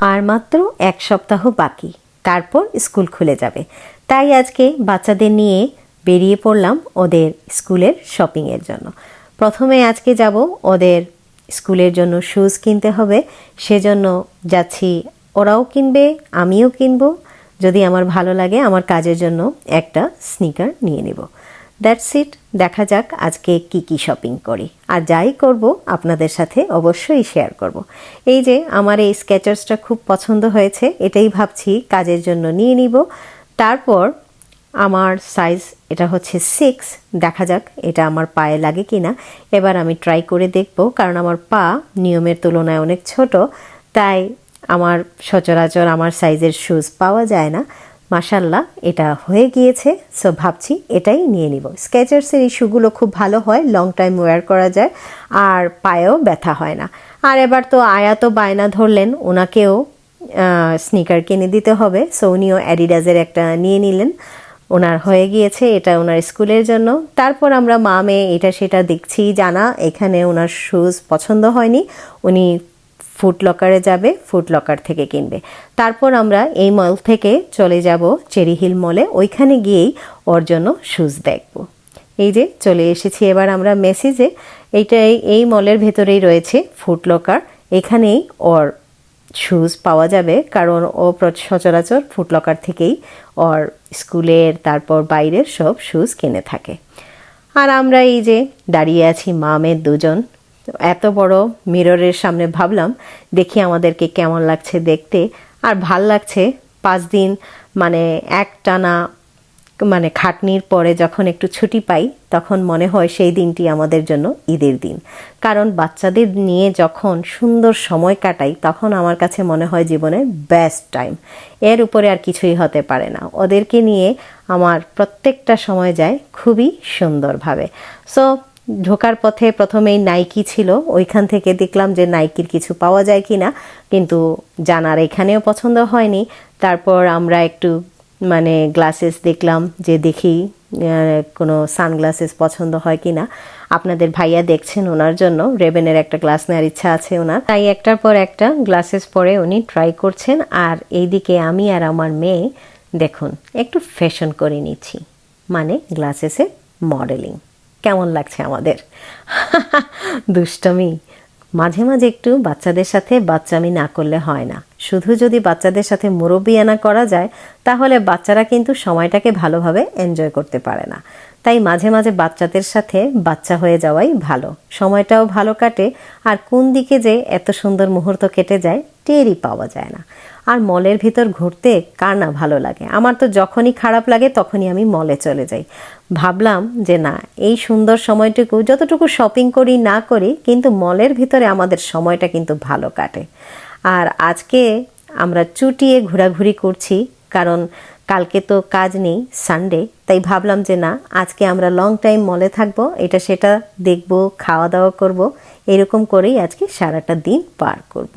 আর মাত্র এক সপ্তাহ বাকি। তারপর স্কুল খুলে যাবে। তাই আজকে বাচ্চাদের নিয়ে বেরিয়ে পড়লাম ওদের স্কুলের শপিংয়ের জন্য। প্রথমে আজকে যাব ওদের স্কুলের জন্য শুজ কিনতে হবে। সেজন্য যাচ্ছি, ওরাও কিনবে, আমিও কিনবো। যদি আমার ভালো লাগে, আমার কাজের জন্য একটা স্নিকার নিয়ে নেব। দ্যাটস ইট দেখা যাক আজকে কি কি শপিং করি। আর যাই করব, আপনাদের সাথে অবশ্যই শেয়ার করব। এই যে, আমার এই স্কেচার্সটা খুব পছন্দ হয়েছে, এটাই ভাবছি কাজের জন্য নিয়ে নিব। তারপর আমার সাইজ এটা হচ্ছে সিক্স দেখা যাক এটা আমার পায়ে লাগে কি না এবার আমি ট্রাই করে দেখব, কারণ আমার পা নিয়মের তুলনায় অনেক ছোট, তাই আমার সচরাচর আমার সাইজের শুজ পাওয়া যায় না। মাসাল্লাহ এটা হয়ে গিয়েছে। সো ভাবছি এটাই নিয়ে নিব। স্কেচার্সের এই শুগুলো খুব ভালো হয় লং টাইম ওয়্যার করা যায়, আর পায়েও ব্যথা হয় না। আর এবার তো আয়া তো বায়না ধরলেন ওনাকেও স্নিকার কিনে দিতে হবে। সো উনিও অ্যাডিডাজের একটা নিয়ে নিলেন। ওনার হয়ে গিয়েছে, এটা ওনার স্কুলের জন্য। তারপর আমরা মা মেয়ে এটা সেটা দেখছি, জানা, এখানে ওনার শুজ পছন্দ হয়নি। উনি ফুড লকারে যাবে ফুড লকার থেকে কিনবে। তারপর আমরা এই মল থেকে চলে যাব চেরি হিল মলে ওইখানে গিয়েই ওর জন্য শুজ দেখব। এই যে চলে এসেছি এবার আমরা মেসেজে এইটাই এই মলের ভেতরেই রয়েছে ফুড লকার এখানেই ওর শুজ পাওয়া যাবে। কারণ ও সচরাচর সচরাচর ফুটলকার থেকেই ওর স্কুলের, তারপর বাইরের সব শুজ কিনে থাকে। আর আমরা এই যে দাঁড়িয়ে আছি মামের দুজন। এত বড় মিররের সামনে ভাবলাম, দেখি আমাদেরকে কেমন লাগছে দেখতে। আর ভালো লাগছে, পাঁচ দিন মানে এক টানা মানে খাটনির পরে যখন একটু ছুটি পাই, তখন মনে হয় সেই দিনটি আমাদের জন্য ঈদের দিন। কারণ বাচ্চাদের নিয়ে যখন সুন্দর সময় কাটাই, তখন আমার কাছে মনে হয় জীবনের বেস্ট টাইম এর উপরে আর কিছুই হতে পারে না। ওদেরকে নিয়ে আমার প্রত্যেকটা সময় যায় খুবই সুন্দরভাবে। সো ঢোকার পথে প্রথমেই নাইকি ছিল। ওইখান থেকে দেখলাম যে নাইকির কিছু পাওয়া যায় কি না কিন্তু জানার এখানেও পছন্দ হয়নি। তারপর আমরা একটু মানে গ্লাসেস দেখলাম যে দেখি কোনো সানগ্লাসেস পছন্দ হয় কি না আপনাদের ভাইয়া দেখছেন ওনার জন্য, রেবেনের একটা গ্লাস নেওয়ার ইচ্ছা আছে ওনার। তাই একটার পর একটা গ্লাসেস পরে উনি ট্রাই করছেন, আর এইদিকে আমি আর আমার মেয়ে, দেখুন, একটু ফ্যাশন করে নিচ্ছি। মানে গ্লাসেসে মডেলিং কেমন লাগছে আমাদের? দুষ্টমি। মাঝে মাঝে একটু বাচ্চাদের সাথে বাচ্চামি না করলে হয় না। শুধু যদি বাচ্চাদের সাথে মুরব্বিয়ানা করা যায়, তাহলে বাচ্চারা কিন্তু সময়টাকে ভালোভাবে এনজয় করতে পারে না। তাই মাঝে মাঝে বাচ্চাদের সাথে বাচ্চা হয়ে যাওয়াই ভালো। সময়টাও ভালো কাটে, আর কোন দিকে যে এত সুন্দর মুহূর্ত কেটে যায় টেরই পাওয়া যায় না। আর মলের ভিতর ঘুরতে কার না ভালো লাগে? আমার তো যখনই খারাপ লাগে তখনই আমি মলে চলে যাই। ভাবলাম যে না, এই সুন্দর সময়টুকু যতটুকু শপিং করি, না করি, কিন্তু মলের ভিতরে আমাদের সময়টা কিন্তু ভালো কাটে। আর আজকে আমরা চুটিয়ে ঘোরাঘুরি করছি, কারণ কালকে তো কাজ নেই সানডে তাই ভাবলাম যে না, আজকে আমরা লং টাইম মলে থাকব, এটা সেটা দেখব, খাওয়া দাওয়া করব, এরকম করেই আজকে সারাটা দিন পার করব।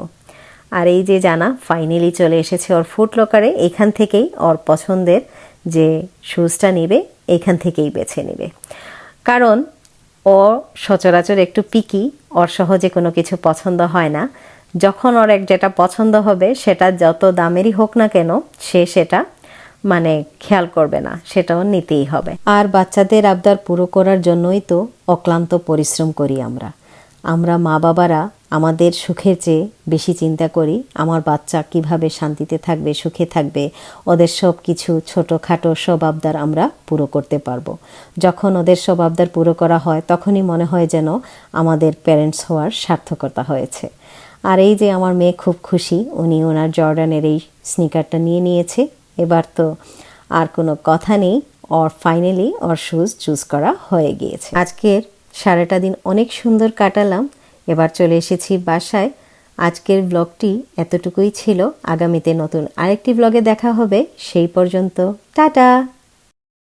আর এই যে জানা ফাইনালি চলে এসেছে ওর ফুট লকারে এখান থেকেই ওর পছন্দের যে শুজটা নেবে, এখান থেকেই বেছে নেবে। কারণ ও সচরাচর একটু পিকি ওর সহজে কোনো কিছু পছন্দ হয় না। যখন ওর এক যেটা পছন্দ হবে, সেটা যত দামেরই হোক না কেন, সে সেটা মানে খেয়াল করবে না, সেটাও নিতেই হবে। আর বাচ্চাদের আবদার পুরো করার জন্যই তো অক্লান্ত পরিশ্রম করি আমরা। আমরা মা বাবারা আমাদের সুখের চেয়ে বেশি চিন্তা করি, আমার বাচ্চা কীভাবে শান্তিতে থাকবে, সুখে থাকবে, ওদের সব কিছু ছোটোখাটো সব আবদার আমরা পুরো করতে পারব। যখন ওদের সব আবদার পুরো করা হয়, তখনই মনে হয় যেন আমাদের প্যারেন্টস হওয়ার সার্থকতা হয়েছে। আর এই যে আমার মেয়ে খুব খুশি, উনি ওনার জর্ডানের এই স্নিকারটা নিয়ে নিয়েছে। এবার তো আর কোনো কথা নেই ওর ফাইনালি ওর শুজ চুজ করা হয়ে গিয়েছে। আজকের সারাটা দিন অনেক সুন্দর কাটালাম। এবার চলে এসেছি বাসায়। আজকের ব্লগটি এতটুকুই ছিল। আগামীতে নতুন আরেকটি ব্লগে দেখা হবে। সেই পর্যন্ত, টাটা!